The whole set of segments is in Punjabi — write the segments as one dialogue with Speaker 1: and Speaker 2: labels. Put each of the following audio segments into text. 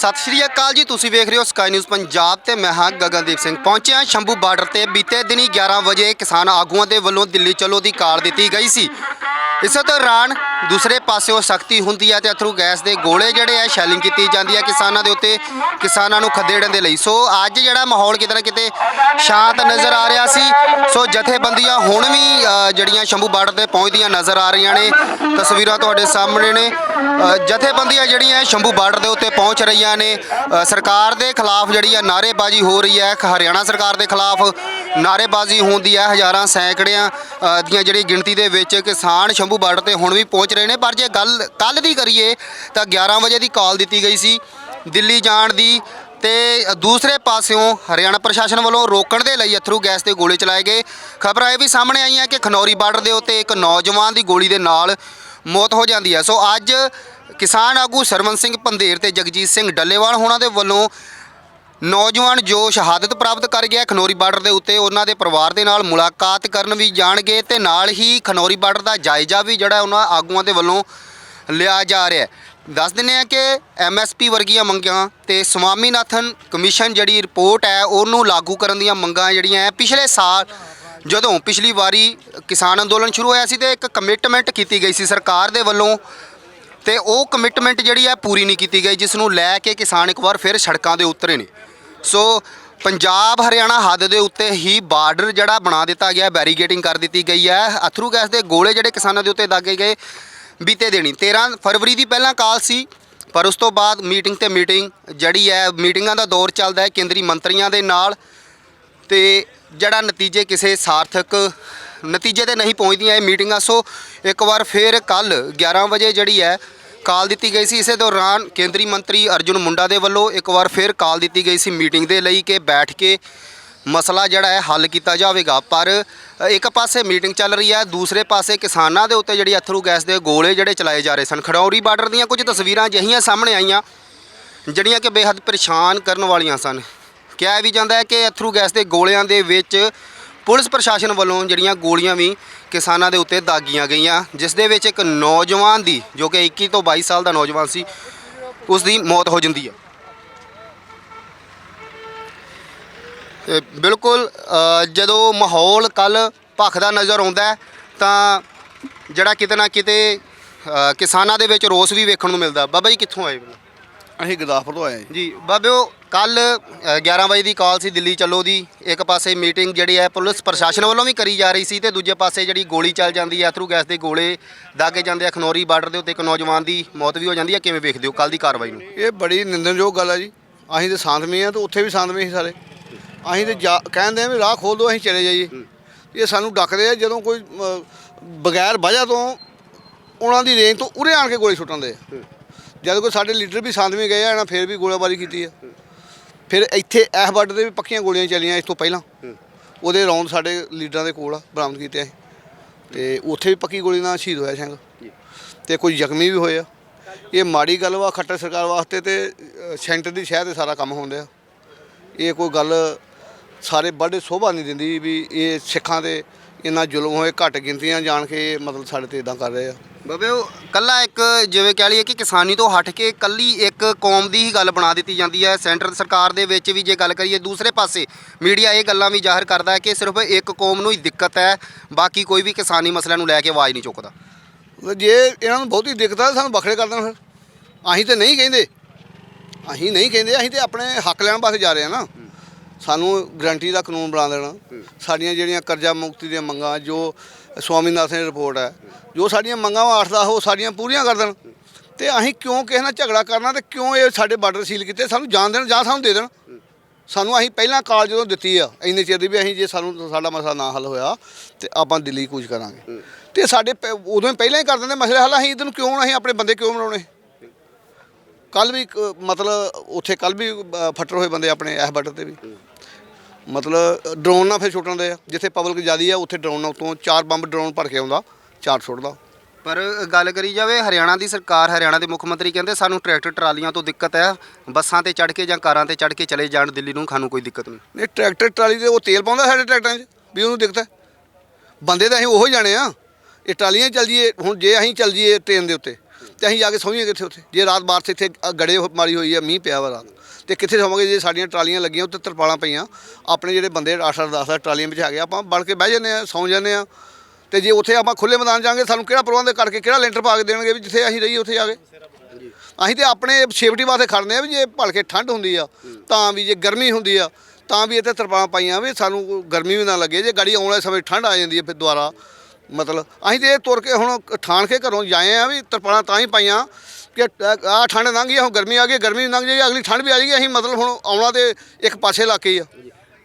Speaker 1: ਸਤਿ ਸ਼੍ਰੀ ਅਕਾਲ ਜੀ, ਤੁਸੀਂ ਵੇਖ ਰਹੇ ਹੋ ਸਕਾਈ ਨਿਊਜ਼ ਪੰਜਾਬ ਤੇ ਮੈਂ ਹਾਂ ਗਗਨਦੀਪ ਸਿੰਘ। ਪਹੁੰਚਿਆ ਸ਼ੰਭੂ ਬਾਰਡਰ ਤੇ। ਬੀਤੇ ਦਿਨੀ 11 ਵਜੇ ਕਿਸਾਨ ਆਗੂਆਂ ਦੇ ਵੱਲੋਂ ਦਿੱਲੀ ਚਲੋ ਦੀ ਕਾਲ ਦਿੱਤੀ ਗਈ ਸੀ। ਇਸੇ ਦੌਰਾਨ ਦੂਸਰੇ ਪਾਸਿਓਂ ਸਖਤੀ ਹੁੰਦੀ ਹੈ ਤੇ ਅਥਰੂ ਗੈਸ ਦੇ ਗੋਲੇ ਜਿਹੜੇ ਆ ਸ਼ੈਲਿੰਗ ਕੀਤੀ ਜਾਂਦੀ ਹੈ ਕਿਸਾਨਾਂ ਦੇ ਉੱਤੇ, ਕਿਸਾਨਾਂ ਨੂੰ ਖਦੇੜਨ ਦੇ ਲਈ। ਸੋ ਅੱਜ ਜਿਹੜਾ ਮਾਹੌਲ ਕਿਤੇ ਨਾ ਕਿਤੇ ਸ਼ਾਂਤ ਨਜ਼ਰ ਆ ਰਿਹਾ ਸੀ। ਸੋ ਜਥੇਬੰਦੀਆਂ ਹੁਣ ਵੀ ਜਿਹੜੀਆਂ ਸ਼ੰਭੂ ਬਾਰਡਰ ਤੇ ਪਹੁੰਚਦੀਆਂ ਨਜ਼ਰ ਆ ਰਹੀਆਂ ਨੇ। ਤਸਵੀਰਾਂ ਤੁਹਾਡੇ ਸਾਹਮਣੇ ਨੇ। ਜਥੇਬੰਦੀਆਂ ਜਿਹੜੀਆਂ ਸ਼ੰਭੂ ਬਾਰਡਰ ਦੇ ਉੱਤੇ ਪਹੁੰਚ ਰਹੀਆਂ ਨੇ। ਸਰਕਾਰ ਦੇ ਖਿਲਾਫ ਜਿਹੜੀ ਆ ਨਾਅਰੇਬਾਜ਼ੀ ਹੋ ਰਹੀ ਹੈ। ਹਰਿਆਣਾ ਸਰਕਾਰ ਦੇ ਖਿਲਾਫ ਨਾਅਰੇਬਾਜ਼ੀ ਹੁੰਦੀ ਹੈ ਹਜ਼ਾਰਾਂ ਸੈਂਕੜਿਆਂ ਅ, ਦੀਆਂ ਜਿਹੜੀ ਗਿਣਤੀ ਦੇ ਵਿੱਚ ਕਿਸਾਨ ਸ਼ੰਭੂ ਬਾਰਡਰ ਤੇ ਹੁਣ ਵੀ ਪਹੁੰਚ ਰਹੇ ਨੇ। ਪਰ ਜੇ ਗੱਲ ਕੱਲ ਦੀ ਕਰੀਏ ਤਾਂ 11 ਵਜੇ ਦੀ ਕਾਲ ਦਿੱਤੀ ਗਈ ਸੀ ਦਿੱਲੀ ਜਾਣ ਦੀ ਤੇ ਦੂਸਰੇ ਪਾਸਿਓਂ ਹਰਿਆਣਾ ਪ੍ਰਸ਼ਾਸਨ ਵੱਲੋਂ ਰੋਕਣ ਦੇ ਲਈ ਅਥਰੂ ਗੈਸ ਦੇ ਗੋਲੇ ਚਲਾਏ ਗਏ। ਖਬਰਾਂ ਇਹ ਵੀ ਸਾਹਮਣੇ ਆਈਆਂ ਕਿ ਖਨੌਰੀ ਬਾਰਡਰ ਦੇ ਉੱਤੇ ਇੱਕ ਨੌਜਵਾਨ ਦੀ ਗੋਲੀ ਦੇ ਨਾਲ ਮੌਤ ਹੋ ਜਾਂਦੀ ਹੈ। ਸੋ ਅੱਜ ਕਿਸਾਨ ਆਗੂ ਸਰਵਨ ਸਿੰਘ ਪੰਧੇਰ ਤੇ ਜਗਜੀਤ ਸਿੰਘ ਡੱਲੇਵਾਲ ਹੋਣਾ ਦੇ ਵੱਲੋਂ ਨੌਜਵਾਨ ਜੋ ਸ਼ਹਾਦਤ ਪ੍ਰਾਪਤ ਕਰ ਗਿਆ ਖਨੌਰੀ ਬਾਰਡਰ ਦੇ ਉੱਤੇ। ਉਹਨਾਂ ਦੇ ਪਰਿਵਾਰ ਦੇ ਨਾਲ ਮੁਲਾਕਾਤ ਕਰਨ ਵੀ ਜਾਣਗੇ ਤੇ ਨਾਲ ਹੀ ਖਨੌਰੀ ਬਾਰਡਰ ਦਾ ਜਾਇਜ਼ਾ ਵੀ ਜਿਹੜਾ ਉਹਨਾਂ ਆਗੂਆਂ ਦੇ ਵੱਲੋਂ ਲਿਆ ਜਾ ਰਿਹਾ ਹੈ। ਦੱਸ ਦਿੰਦੇ ਆ ਕਿ ਐਮਐਸਪੀ ਵਰਗੀਆਂ ਮੰਗਾਂ ਤੇ ਸਵਾਮੀਨਾਥਨ ਕਮਿਸ਼ਨ ਜਿਹੜੀ ਰਿਪੋਰਟ ਹੈ, ਉਹਨੂੰ ਲਾਗੂ ਕਰਨ ਦੀਆਂ ਮੰਗਾਂ ਜਿਹੜੀਆਂ ਹੈ, ਪਿਛਲੇ ਸਾਲ ਜਦੋਂ ਪਿਛਲੀ ਵਾਰੀ ਕਿਸਾਨ ਅੰਦੋਲਨ ਸ਼ੁਰੂ ਹੋਇਆ ਸੀ ਤੇ ਇੱਕ ਕਮਿਟਮੈਂਟ ਕੀਤੀ ਗਈ ਸੀ ਸਰਕਾਰ ਦੇ ਵੱਲੋਂ ਤੇ ਉਹ ਕਮਿਟਮੈਂਟ ਜਿਹੜੀ ਹੈ ਪੂਰੀ ਨਹੀਂ ਕੀਤੀ ਗਈ, ਜਿਸ ਨੂੰ ਲੈ ਕੇ ਕਿਸਾਨ ਇੱਕ ਵਾਰ ਫਿਰ ਸੜਕਾਂ ਦੇ ਉਤਰੇ ਨੇ। ਸੋ ਪੰਜਾਬ ਹਰਿਆਣਾ ਹੱਦ ਦੇ ਉੱਤੇ ਹੀ ਬਾਰਡਰ ਜਿਹੜਾ ਬਣਾ ਦਿੱਤਾ ਗਿਆ ਬੈਰੀਗੇਟਿੰਗ ਕਰ ਦਿੱਤੀ ਗਈ ਹੈ। ਅਥਰੂ ਗੈਸ ਦੇ ਗੋਲੇ ਜਿਹੜੇ ਕਿਸਾਨਾਂ ਦੇ ਉੱਤੇ ਦਾਗੇ ਗਏ, ਬੀਤੇ ਦੇਣੀ 13 ਫਰਵਰੀ ਦੀ ਪਹਿਲਾਂ ਕਾਲ ਸੀ, ਪਰ ਉਸ ਤੋਂ ਬਾਅਦ ਮੀਟਿੰਗ ਤੇ ਮੀਟਿੰਗ ਜਿਹੜੀ ਹੈ, ਮੀਟਿੰਗਾਂ ਦਾ ਦੌਰ ਚੱਲਦਾ ਹੈ ਕੇਂਦਰੀ ਮੰਤਰੀਆਂ ਦੇ ਨਾਲ। ਤੇ ਜਿਹੜਾ ਨਤੀਜੇ ਕਿਸੇ ਸਾਰਥਕ ਨਤੀਜੇ ਤੇ ਨਹੀਂ ਪਹੁੰਚਦੀਆਂ ਇਹ ਮੀਟਿੰਗਾਂ। ਸੋ ਇੱਕ ਵਾਰ ਫੇਰ ਕੱਲ 11 ਵਜੇ ਜਿਹੜੀ ਹੈ ਕਾਲ ਦਿੱਤੀ ਗਈ ਸੀ। ਇਸੇ ਦੌਰਾਨ ਕੇਂਦਰੀ ਮੰਤਰੀ ਅਰਜੁਨ ਮੁੰਡਾ ਦੇ ਵੱਲੋਂ ਇੱਕ ਵਾਰ ਫਿਰ ਕਾਲ ਦਿੱਤੀ ਗਈ ਸੀ ਮੀਟਿੰਗ ਦੇ ਲਈ ਕਿ ਬੈਠ ਕੇ ਮਸਲਾ ਜਿਹੜਾ ਹੈ ਹੱਲ ਕੀਤਾ ਜਾਵੇਗਾ। ਪਰ ਇੱਕ ਪਾਸੇ ਮੀਟਿੰਗ ਚੱਲ ਰਹੀ ਹੈ, ਦੂਸਰੇ ਪਾਸੇ ਕਿਸਾਨਾਂ ਦੇ ਉੱਤੇ ਜਿਹੜੀ ਅਥਰੂ ਗੈਸ ਦੇ ਗੋਲੇ ਜਿਹੜੇ ਚਲਾਏ ਜਾ ਰਹੇ ਸਨ। ਖੜੌਰੀ ਬਾਰਡਰ ਦੀਆਂ ਕੁਝ ਤਸਵੀਰਾਂ ਅਜਿਹੀਆਂ ਸਾਹਮਣੇ ਆਈਆਂ, ਜਿਹੜੀਆਂ ਕਿ ਬੇਹੱਦ ਪਰੇਸ਼ਾਨ ਕਰਨ ਵਾਲੀਆਂ ਸਨ। ਕਿਹਾ ਵੀ ਜਾਂਦਾ ਹੈ ਕਿ ਅਥਰੂ ਗੈਸ ਦੇ ਗੋਲਿਆਂ ਦੇ ਵਿੱਚ ਪੁਲਿਸ ਪ੍ਰਸ਼ਾਸਨ ਵੱਲੋਂ ਜਿਹੜੀਆਂ ਗੋਲੀਆਂ ਵੀ ਕਿਸਾਨਾਂ ਦੇ ਉੱਤੇ ਦਾਗੀਆਂ ਗਈਆਂ ਜਿਸ ਦੇ ਵਿੱਚ ਇੱਕ ਨੌਜਵਾਨ ਦੀ ਜੋ ਕਿ 21 ਤੋਂ 22 ਸਾਲ ਦਾ ਨੌਜਵਾਨ ਸੀ ਉਸ ਦੀ ਮੌਤ ਹੋ ਜਾਂਦੀ ਹੈ। ਤੇ ਬਿਲਕੁਲ ਅ, ਜਦੋਂ ਮਾਹੌਲ ਕੱਲ ਭਖਦਾ ਨਜ਼ਰ ਆਉਂਦਾ ਹੈ, ਤਾਂ ਜਿਹੜਾ ਕਿਤੇ ਨਾ ਕਿਤੇ ਅ, ਕਿਸਾਨਾਂ ਦੇ ਵਿੱਚ ਰੋਸ ਵੀ ਵੇਖਣ ਨੂੰ ਮਿਲਦਾ। ਬਾਬਾ ਜੀ ਕਿੱਥੋਂ ਆਏ?
Speaker 2: ਅਸੀਂ ਗੁਰਦਾਸਪੁਰ ਤੋਂ ਆਏ ਹਾਂ ਜੀ
Speaker 1: ਬਾਬਿਓ ਕੱਲ 11 ਵਜੇ ਦੀ ਕਾਲ ਸੀ ਦਿੱਲੀ ਚੱਲੋ ਦੀ। ਇੱਕ ਪਾਸੇ ਮੀਟਿੰਗ ਜਿਹੜੀ ਹੈ ਪੁਲਿਸ ਪ੍ਰਸ਼ਾਸਨ ਵੱਲੋਂ ਵੀ ਕਰੀ ਜਾ ਰਹੀ ਸੀ ਤੇ ਦੂਜੇ ਪਾਸੇ ਜਿਹੜੀ ਗੋਲੀ ਚੱਲ ਜਾਂਦੀ ਹੈ ਥਰੂ ਗੈਸ ਦੇ ਗੋਲੇ ਦਾਗੇ ਜਾਂਦੇ ਆ ਖਨੌਰੀ ਬਾਰਡਰ ਦੇ ਉੱਤੇ ਇੱਕ ਨੌਜਵਾਨ ਦੀ ਮੌਤ ਵੀ ਹੋ ਜਾਂਦੀ ਹੈ। ਕਿਵੇਂ ਵੇਖਦੇ ਹੋ ਕੱਲ ਦੀ ਕਾਰਵਾਈ ਨੂੰ?
Speaker 2: ਇਹ ਬੜੀ ਨਿੰਦਣਯੋਗ ਗੱਲ ਹੈ ਜੀ। ਅਸੀਂ ਤੇ ਸ਼ਾਂਤਮਈ ਆ ਤੇ ਉੱਥੇ ਵੀ ਸ਼ਾਂਤਮਈ ਸੀ ਸਾਰੇ ਅਸੀਂ ਤੇ ਕਹਿੰਦੇ ਆ ਵੀ ਰਾਹ ਖੋਲ ਦਿਓ ਅਸੀਂ ਚਲੇ ਜਾਈਏ। ਇਹ ਸਾਨੂੰ ਡੱਕਦੇ ਆ ਜਦੋਂ ਕੋਈ ਬਗੈਰ ਵਜ੍ਹਾ ਤੋਂ ਉਹਨਾਂ ਦੀ ਰੇਂਜ ਤੋਂ ਉਰੇ ਆਣ ਕੇ ਗੋਲੀ ਸੁੱਟਣ ਦੇ ਆ। ਜਦ ਕੋਈ ਸਾਡੇ ਲੀਡਰ ਵੀ ਸ਼ਾਂਤਮਈ ਗਏ ਆ ਨਾ ਫਿਰ ਵੀ ਗੋਲੀਬਾਰੀ ਕੀਤੀ ਆ। ਫਿਰ ਇੱਥੇ ਇਸ ਬਾਰਡਰ ਤੇ ਵੀ ਪੱਕੀਆਂ ਗੋਲੀਆਂ ਚੱਲੀਆਂ ਇਸ ਤੋਂ ਪਹਿਲਾਂ ਉਹਦੇ ਰੌਂਦ ਸਾਡੇ ਲੀਡਰਾਂ ਦੇ ਕੋਲ ਆ ਬਰਾਮਦ ਕੀਤੇ ਆ ਤੇ ਉੱਥੇ ਵੀ ਪੱਕੀ ਗੋਲੀ ਨਾਲ ਸ਼ਹੀਦ ਹੋਇਆ ਸਿੰਘ। ਤੇ ਕੋਈ ਜ਼ਖਮੀ ਵੀ ਹੋਏ ਆ। ਇਹ ਮਾੜੀ ਗੱਲ ਵਾ ਖੱਟਰ ਸਰਕਾਰ ਵਾਸਤੇ ਤੇ ਸੈਂਟਰ ਦੀ ਸ਼ਹਿਰ ਤੇ ਸਾਰਾ ਕੰਮ ਹੁੰਦਾ ਇਹ ਕੋਈ ਗੱਲ ਸਾਰੇ ਬੜੇ ਸੋਭਾ ਨਹੀਂ ਦਿੰਦੀ ਵੀ ਇਹ ਸਿੱਖਾਂ ਤੇ ਇੰਨਾ ਜ਼ੁਲਮ ਹੋਏ ਘੱਟ ਗਿਣਤੀਆਂ ਜਾਣ ਕੇ ਮਤਲਬ ਸਾਡੇ ਤੇ ਇਦਾਂ ਕਰ ਰਹੇ ਆ।
Speaker 1: ਬਾਬਿਓ ਕੱਲਾ ਇੱਕ ਜਿਵੇਂ ਕਹਿ ਲਈਏ ਕਿ ਕਿਸਾਨੀ ਤੋਂ ਹਟ ਕੇ ਕੱਲੀ ਇੱਕ ਕੌਮ ਦੀ ਹੀ ਗੱਲ ਬਣਾ ਦਿੱਤੀ ਜਾਂਦੀ ਹੈ। ਸੈਂਟਰ ਸਰਕਾਰ ਦੇ ਵਿੱਚ ਵੀ ਜੇ ਗੱਲ ਕਰੀਏ ਦੂਸਰੇ ਪਾਸੇ ਮੀਡੀਆ ਇਹ ਗੱਲਾਂ ਵੀ ਜ਼ਾਹਰ ਕਰਦਾ ਹੈ ਕਿ ਸਿਰਫ ਇੱਕ ਕੌਮ ਨੂੰ ਹੀ ਦਿੱਕਤ ਹੈ ਬਾਕੀ ਕੋਈ ਵੀ ਕਿਸਾਨੀ ਮਸਲਿਆਂ ਨੂੰ ਲੈ ਕੇ ਆਵਾਜ਼ ਨਹੀਂ ਚੁੱਕਦਾ।
Speaker 2: ਜੇ ਇਹਨਾਂ ਨੂੰ ਬਹੁਤੀ ਦਿੱਕਤ ਆ ਸਾਨੂੰ ਵੱਖਰੇ ਕਰ ਦੇਣ ਫਿਰ। ਅਸੀਂ ਤੇ ਨਹੀਂ ਕਹਿੰਦੇ। ਅਸੀਂ ਨਹੀਂ ਕਹਿੰਦੇ ਅਸੀਂ ਤੇ ਆਪਣੇ ਹੱਕ ਲੈਣ ਵਾਸਤੇ ਜਾ ਰਹੇ ਆ ਨਾ। ਸਾਨੂੰ ਗਰੰਟੀ ਦਾ ਕਾਨੂੰਨ ਬਣਾ ਦੇਣਾ। ਸਾਡੀਆਂ ਜਿਹੜੀਆਂ ਕਰਜ਼ਾ ਮੁਕਤੀ ਦੀਆਂ ਮੰਗਾਂ ਜੋ ਸਵਾਮੀਨਾਥਨ ਦੀ ਰਿਪੋਰਟ ਹੈ। ਜੋ ਸਾਡੀਆਂ ਮੰਗਾਂ ਵਾ 8 ਉਹ ਸਾਡੀਆਂ ਪੂਰੀਆਂ ਕਰ ਦੇਣ। ਤੇ ਅਸੀਂ ਕਿਉਂ ਕਿਸੇ ਨਾਲ ਝਗੜਾ ਕਰਨਾ ਤੇ ਕਿਉਂ ਇਹ ਸਾਡੇ ਬਾਰਡਰ ਸੀਲ ਕੀਤੇ? ਸਾਨੂੰ ਜਾਣ ਦੇਣ ਜਾਂ ਸਾਨੂੰ ਦੇ ਦੇਣ। ਸਾਨੂੰ ਅਸੀਂ ਪਹਿਲਾਂ ਕਾਲ ਜਦੋਂ ਦਿੱਤੀ ਆ ਇੰਨੇ ਚਿਰ ਦੀ ਵੀ ਅਸੀਂ ਜੇ ਸਾਨੂੰ ਸਾਡਾ ਮਸਲਾ ਨਾ ਹੱਲ ਹੋਇਆ ਤੇ ਆਪਾਂ ਦਿੱਲੀ ਕੂਚ ਕਰਾਂਗੇ। ਤੇ ਸਾਡੇ ਉਦੋਂ ਪਹਿਲਾਂ ਹੀ ਕਰ ਦਿੰਦੇ ਮਸਲੇ ਹੱਲ। ਅਸੀਂ ਇਹਨੂੰ ਕਿਉਂ ਅਸੀਂ ਆਪਣੇ ਬੰਦੇ ਕਿਉਂ ਬਣਾਉਣੇ? ਕੱਲ ਵੀ ਮਤਲਬ ਉੱਥੇ ਕੱਲ ਵੀ ਫੱਟਰ ਹੋਏ ਬੰਦੇ ਆਪਣੇ ਇਸ ਬਾਰਡਰ ਤੇ ਵੀ। ਮਤਲਬ ਡਰੋਨ ਨਾਲ ਫਿਰ ਛੁੱਟਣ ਦੇ ਆ। ਜਿੱਥੇ ਪਬਲਿਕ ਜ਼ਿਆਦੀ ਆ ਉੱਥੇ ਡਰੋਨ ਨਾਲ ਉਤੋਂ ਚਾਰ ਬੰਬ ਡਰੋਨ ਭਰ ਕੇ ਆਉਂਦਾ ਚਾਰ ਸੁੱਟਦਾ।
Speaker 1: ਪਰ ਗੱਲ ਕਰੀ ਜਾਵੇ ਹਰਿਆਣਾ ਦੀ ਸਰਕਾਰ ਹਰਿਆਣਾ ਦੇ ਮੁੱਖ ਮੰਤਰੀ ਕਹਿੰਦੇ ਸਾਨੂੰ ਟਰੈਕਟਰ ਟਰਾਲੀਆਂ ਤੋਂ ਦਿੱਕਤ ਹੈ। ਬੱਸਾਂ ਤੇ ਚੜ੍ਹ ਕੇ ਜਾਂ ਕਾਰਾਂ ਤੇ ਚੜ੍ਹ ਕੇ ਚਲੇ ਜਾਣ ਦਿੱਲੀ ਨੂੰ ਸਾਨੂੰ ਕੋਈ ਦਿੱਕਤ ਨਹੀਂ।
Speaker 2: ਨਹੀਂ ਟਰੈਕਟਰ ਟਰਾਲੀ ਤੇ ਉਹ ਤੇਲ ਪਾਉਂਦਾ ਸਾਡੇ ਟਰੈਕਟਰਾਂ 'ਚ ਵੀ ਉਹਨੂੰ ਦਿੱਕਤ ਹੈ। ਬੰਦੇ ਤਾਂ ਅਸੀਂ ਉਹੋ ਹੀ ਜਾਣੇ ਆ। ਇਹ ਟਰਾਲੀਆਂ ਚੱਲ ਜੀਏ ਹੁਣ ਜੇ ਅਸੀਂ ਚੱਲ ਜੀਏ ਟ੍ਰੇਨ ਦੇ ਉੱਤੇ ਤੇ ਅਸੀਂ ਜਾ ਕੇ ਸੌਂਹੀਏ ਕਿੱਥੇ ਉੱਥੇ? ਜੇ ਰਾਤ ਬਾਰਿਸ਼ ਇੱਥੇ ਗੜੇ ਮਾਰੀ ਹੋਈ ਹੈ ਮੀਂਹ ਪਿਆ ਵਾ ਰਾਤ। ਤੇ ਕਿੱਥੇ ਸੌਵਾਂਗੇ ਜੇ ਸਾਡੀਆਂ ਟਰਾਲੀਆਂ ਲੱਗੀਆਂ ਉੱਤੇ ਤਰਪਾਲਾਂ ਪਈਆਂ। ਆਪਣੇ ਜਿਹੜੇ ਬੰਦੇ 8 10 10 ਟਰਾਲੀਆਂ ਵਿੱਚ ਹੈਗੇ ਆਪਾਂ ਬਣ ਕੇ ਬਹਿ ਜਾਂਦੇ ਆ, ਸੌਂ ਜਾਂਦੇ ਆ। ਤੇ ਜੇ ਉੱਥੇ ਆਪਾਂ ਖੁੱਲੇ ਮੈਦਾਨ ਜਾਾਂਗੇ ਸਾਨੂੰ ਕਿਹੜਾ ਪ੍ਰਬੰਧ ਕਰਕੇ, ਕਿਹੜਾ ਲੈਂਟਰ ਪਾ ਕੇ ਦੇਣਗੇ ਵੀ ਜਿੱਥੇ ਅਸੀਂ ਰਹੀਏ, ਉੱਥੇ ਜਾ ਕੇ? ਅਸੀਂ ਤੇ ਆਪਣੇ ਸੇਫਟੀ ਵਾਸਤੇ ਖੜਨੇ ਆ ਵੀ ਜੇ ਭਲਕੇ ਠੰਡ ਹੁੰਦੀ ਆ, ਤਾਂ ਵੀ ਜੇ ਗਰਮੀ ਹੁੰਦੀ ਆ, ਤਾਂ ਵੀ ਇੱਥੇ ਤਰਪਾਲਾਂ ਪਾਈਆਂ ਵੀ ਸਾਨੂੰ ਗਰਮੀ ਵੀ ਨਾ ਲੱਗੇ। ਜੇ ਗਾੜੀ ਆਉਣ ਵਾਲੇ ਸਮੇਂ ਠੰਡ ਆ ਜਾਂਦੀ ਹੈ ਫਿਰ ਦੁਬਾਰਾ ਮਤਲਬ ਅਸੀਂ ਤੇ ਇਹ ਤੁਰ ਕੇ ਹੁਣ ਠਾਣ ਕੇ ਘਰੋਂ ਜਾਏ ਆ ਵੀ ਤਰਪਾਲਾਂ ਤਾਂ ਹੀ ਪਾਈਆਂ। ਕਿ ਆ ਠੰਡ ਲੰਘ ਗਈ ਹੁਣ ਗਰਮੀ ਆ ਗਈ ਗਰਮੀ ਲੰਘ ਜਾਏਗੀ ਅਗਲੀ ਠੰਡ ਵੀ ਆ ਜਾਏਗੀ ਅਸੀਂ ਮਤਲਬ ਹੁਣ ਆਉਣਾ ਤੇ ਇੱਕ ਪਾਸੇ ਲਾ ਕੇ ਹੀ ਆ।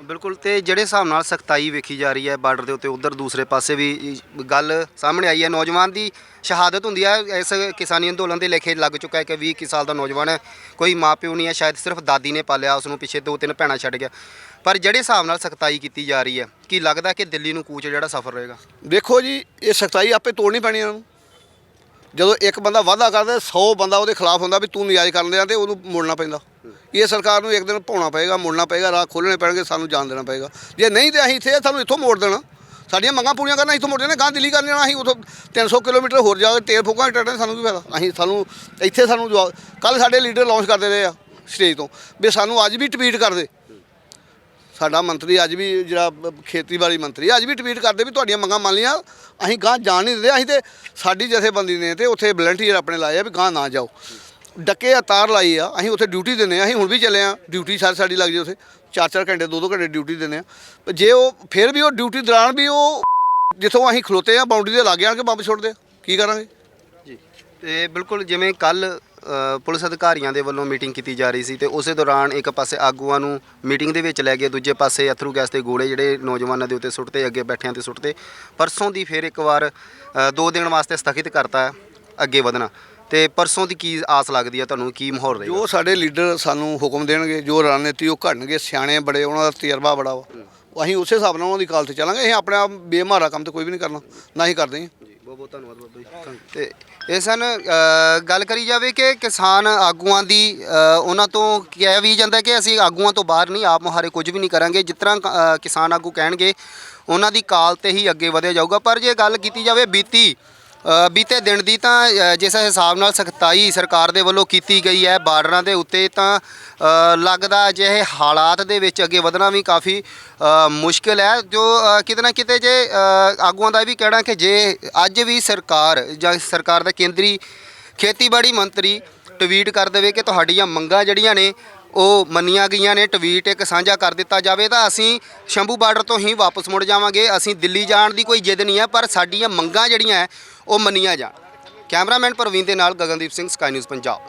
Speaker 1: ਬਿਲਕੁਲ ਤੇ ਜਿਹੜੇ ਹਿਸਾਬ ਨਾਲ ਸਖਤਾਈ ਵੇਖੀ ਜਾ ਰਹੀ ਹੈ ਬਾਰਡਰ ਦੇ ਉੱਤੇ ਉਧਰ ਦੂਸਰੇ ਪਾਸੇ ਵੀ ਗੱਲ ਸਾਹਮਣੇ ਆਈ ਹੈ। ਨੌਜਵਾਨ ਦੀ ਸ਼ਹਾਦਤ ਹੁੰਦੀ ਹੈ ਇਸ ਕਿਸਾਨੀ ਅੰਦੋਲਨ ਦੇ ਲੇਖੇ ਲੱਗ ਚੁੱਕਾ ਹੈ ਕਿ 20 ਇੱਕੀ ਸਾਲ ਦਾ ਨੌਜਵਾਨ ਹੈ ਕੋਈ ਮਾਪਿਓ ਨਹੀਂ ਹੈ ਸ਼ਾਇਦ ਸਿਰਫ ਦਾਦੀ ਨੇ ਪਾਲਿਆ ਉਸ ਨੂੰ ਪਿੱਛੇ ਦੋ ਤਿੰਨ ਭੈਣਾਂ ਛੱਡ ਗਿਆ। ਪਰ ਜਿਹੜੇ ਹਿਸਾਬ ਨਾਲ ਸਖਤਾਈ ਕੀਤੀ ਜਾ ਰਹੀ ਹੈ ਕੀ ਲੱਗਦਾ ਕਿ ਦਿੱਲੀ ਨੂੰ ਕੂਚ ਜਿਹੜਾ ਸਫਰ ਰਹੇਗਾ?
Speaker 2: ਦੇਖੋ ਜੀ ਇਹ ਸਖਤਾਈ ਆਪੇ ਤੋੜਨੀ ਪੈਣੀ ਇਹਨਾਂ ਨੂੰ ਜਦੋਂ ਇੱਕ ਬੰਦਾ ਵਾਅਦਾ ਕਰਦਾ 100 ਬੰਦਾ ਉਹਦੇ ਖਿਲਾਫ ਹੁੰਦਾ ਵੀ ਤੂੰ ਨਜਾਇਜ਼ ਕਰਨ ਦਿਆਂ ਤੇ ਉਹਨੂੰ ਮੋੜਨਾ ਪੈਂਦਾ। ਇਹ ਸਰਕਾਰ ਨੂੰ ਇੱਕ ਦਿਨ ਪਾਉਣਾ ਪਏਗਾ ਮੋੜਨਾ ਪਏਗਾ ਰਾਹ ਖੋਲ੍ਹਣੇ ਪੈਣਗੇ ਸਾਨੂੰ ਜਾਣ ਦੇਣਾ ਪਏਗਾ। ਜੇ ਨਹੀਂ ਤੇ ਅਸੀਂ ਇੱਥੇ ਸਾਨੂੰ ਇੱਥੋਂ ਮੋੜ ਦੇਣਾ। ਸਾਡੀਆਂ ਮੰਗਾਂ ਪੂਰੀਆਂ ਕਰਨਾ ਇੱਥੋਂ ਮੋੜ ਦੇਣਾ। ਗਾਂ ਦਿੱਲੀ ਕਰ ਜਾਣਾ ਅਸੀਂ ਉਥੋਂ 300 ਕਿਲੋਮੀਟਰ ਹੋਰ ਜਾ ਕੇ ਤੇਲ ਫੂਕਾਂਗੇ ਟਰੈਕਟਰ ਸਾਨੂੰ ਕੀ ਫਾਇਦਾ? ਅਸੀਂ ਸਾਨੂੰ ਇੱਥੇ ਸਾਨੂੰ ਕੱਲ ਸਾਡੇ ਲੀਡਰ ਲਾਂਚ ਕਰਦੇ ਰਹੇ ਆ ਸਟੇਜ ਤੋਂ। ਵੀ ਸਾਨੂੰ ਅੱਜ ਵੀ ਟਵੀਟ ਕਰਦੇ। ਸਾਡਾ ਮੰਤਰੀ ਅੱਜ ਵੀ ਜਿਹੜਾ ਖੇਤੀਬਾੜੀ ਮੰਤਰੀ, ਅੱਜ ਵੀ ਟਵੀਟ ਕਰਦੇ ਵੀ ਤੁਹਾਡੀਆਂ ਮੰਗਾਂ ਮੰਨ ਲਈਆਂ, ਅਸੀਂ ਗਾਂ ਜਾਣ ਨਹੀਂ ਦਿੰਦੇ, ਅਸੀਂ ਤੇ ਸਾਡੀ ਜਥੇਬੰਦੀ ਨੇ ਤੇ ਉੱਥੇ ਵਲੰਟੀਅਰ ਆਪਣੇ ਲਾਏ ਆ ਵੀ ਗਾਂ ਨਾ ਜਾਓ। ਡੱਕੇ ਆ, ਤਾਰ ਲਾਈ ਆ, ਅਸੀਂ ਉੱਥੇ ਡਿਊਟੀ ਦਿੰਦੇ ਆ ਅਸੀਂ ਹੁਣ ਵੀ ਚੱਲੇ ਆ ਡਿਊਟੀ ਸਾਰੀ ਸਾਡੀ ਲੱਗ ਜੇ ਉੱਥੇ 4-4 ਘੰਟੇ 2-2 ਘੰਟੇ ਡਿਊਟੀ ਦਿੰਦੇ ਆ ਪਰ ਜੇ ਉਹ, ਫਿਰ ਵੀ ਉਹ ਡਿਊਟੀ ਦੌਰਾਨ ਵੀ ਉਹ ਜਿੱਥੋਂ ਅਸੀਂ ਖਲੋਤੇ ਆ ਬਾਉਂਡਰੀ ਦੇ ਲਾਗੇ ਆਣ ਕੇ ਬੰਬ ਛੋੜਦੇ ਕੀ ਕਰਾਂਗੇ?
Speaker 1: ਜੀ, ਤੇ ਬਿਲਕੁਲ ਜਿਵੇਂ ਕੱਲ ਪੁਲਿਸ ਅਧਿਕਾਰੀਆਂ ਦੇ ਵੱਲੋਂ ਮੀਟਿੰਗ ਕੀਤੀ ਜਾ ਰਹੀ ਸੀ ਤੇ ਉਸੇ ਦੌਰਾਨ ਇੱਕ ਪਾਸੇ ਆਗੂਆਂ ਨੂੰ ਮੀਟਿੰਗ ਦੇ ਵਿੱਚ ਲੈ ਗਏ ਦੂਜੇ ਪਾਸੇ ਅਥਰੂ ਗੈਸ ਦੇ ਗੋਲੇ ਜਿਹੜੇ ਨੌਜਵਾਨਾਂ ਦੇ ਉੱਤੇ ਸੁੱਟਦੇ ਅੱਗੇ ਬੈਠਿਆਂ ਤੇ ਸੁੱਟਦੇ। ਪਰਸੋਂ ਦੀ ਫਿਰ ਇੱਕ ਵਾਰ ਅ, ਦੋ ਦਿਨ ਵਾਸਤੇ ਸਥਗਿਤ ਕਰਤਾ ਅੱਗੇ ਵਧਣਾ। ਤੇ ਪਰਸੋਂ ਦੀ ਕੀ ਆਸ ਲੱਗਦੀ ਹੈ ਤੁਹਾਨੂੰ ਕੀ ਮਾਹੌਲ ਰਹੇਗਾ?
Speaker 2: ਜੋ ਸਾਡੇ ਲੀਡਰ ਸਾਨੂੰ ਹੁਕਮ ਦੇਣਗੇ ਜੋ ਰਣਨੀਤੀ ਉਹ ਘੜਨਗੇ ਸਿਆਣੇ ਬੜੇ ਉਹਨਾਂ ਦਾ ਤਜਰਬਾ ਬੜਾ ਵਾ। ਅਸੀਂ ਉਸੇ ਹਿਸਾਬ ਨਾਲ ਉਹਨਾਂ ਦੀ ਕਾਲ ਤੇ ਚੱਲਾਂਗੇ ਅਸੀਂ ਆਪਣੇ ਆਪ ਬੇਮਾਰਾ ਕੰਮ ਤੇ ਕੋਈ ਵੀ ਨਹੀਂ ਕਰਨਾ ਨਾ ਹੀ ਕਰਦੇ ਹਾਂ
Speaker 1: ਬਹੁਤ ਬਹੁਤ ਧੰਨਵਾਦ ਬਾਬਾ ਜੀ। ਤੇ ਇਹ ਸਨ ਅ, ਗੱਲ ਕਰੀ ਜਾਵੇ ਕਿ ਕਿਸਾਨ ਆਗੂਆਂ ਦੀ ਅ, ਉਹਨਾਂ ਤੋਂ ਕਿਹਾ ਵੀ ਜਾਂਦਾ ਕਿ ਅਸੀਂ ਆਗੂਆਂ ਤੋਂ ਬਾਹਰ ਨਹੀਂ ਆਪ ਮੁਹਾਰੇ ਕੁਝ ਵੀ ਨਹੀਂ ਕਰਾਂਗੇ। ਜਿਸ ਤਰ੍ਹਾਂ ਅ, ਕਿਸਾਨ ਆਗੂ ਕਹਿਣਗੇ ਉਹਨਾਂ ਦੀ ਕਾਲ ਤੇ ਹੀ ਅੱਗੇ ਵਧਿਆ ਜਾਊਗਾ। ਪਰ ਜੇ ਗੱਲ ਕੀਤੀ ਜਾਵੇ ਬੀਤੀ ਬੀਤੇ ਦਿਨ ਦੀ ਤਾਂ ਜਿਸ ਹਿਸਾਬ ਨਾਲ ਸਖਤਾਈ ਸਰਕਾਰ ਦੇ ਵੱਲੋਂ ਕੀਤੀ ਗਈ ਹੈ ਬਾਰਡਰਾਂ ਦੇ ਉੱਤੇ ਤਾਂ ਲੱਗਦਾ ਅਜਿਹੇ ਹਾਲਾਤ ਦੇ ਵਿੱਚ ਅੱਗੇ ਵਧਣਾ ਵੀ ਕਾਫੀ ਅ, ਮੁਸ਼ਕਿਲ ਹੈ। ਜੋ ਕਿਤੇ ਨਾ ਕਿਤੇ ਜੇ ਆਗੂਆਂ ਦਾ ਇਹ ਵੀ ਕਹਿਣਾ ਕਿ ਜੇ ਅੱਜ ਵੀ ਸਰਕਾਰ ਜਾਂ ਸਰਕਾਰ ਦਾ ਕੇਂਦਰੀ ਖੇਤੀਬਾੜੀ ਮੰਤਰੀ ਟਵੀਟ ਕਰ ਦੇਵੇ ਕਿ ਤੁਹਾਡੀਆਂ ਮੰਗਾਂ ਜਿਹੜੀਆਂ ਨੇ ਉਹ ਮੰਨੀਆਂ ਗਈਆਂ ਨੇ ਟਵੀਟ ਇੱਕ ਸਾਂਝਾ ਕਰ ਦਿੱਤਾ ਜਾਵੇ ਤਾਂ ਅਸੀਂ ਸ਼ੰਭੂ ਬਾਰਡਰ ਤੋਂ ਹੀ ਵਾਪਸ ਮੁੜ ਜਾਵਾਂਗੇ। ਅਸੀਂ ਦਿੱਲੀ ਜਾਣ ਦੀ ਕੋਈ ਜਿੱਦ ਨਹੀਂ ਹੈ, ਪਰ ਸਾਡੀਆਂ ਮੰਗਾਂ ਜਿਹੜੀਆਂ ਹੈ, ਉਹ ਮੰਨੀਆਂ ਜਾਣ। ਕੈਮਰਾਮੈਨ ਪ੍ਰਵੀਨ ਦੇ ਨਾਲ ਗਗਨਦੀਪ ਸਿੰਘ ਸਕਾਈ ਨਿਊਜ਼ ਪੰਜਾਬ।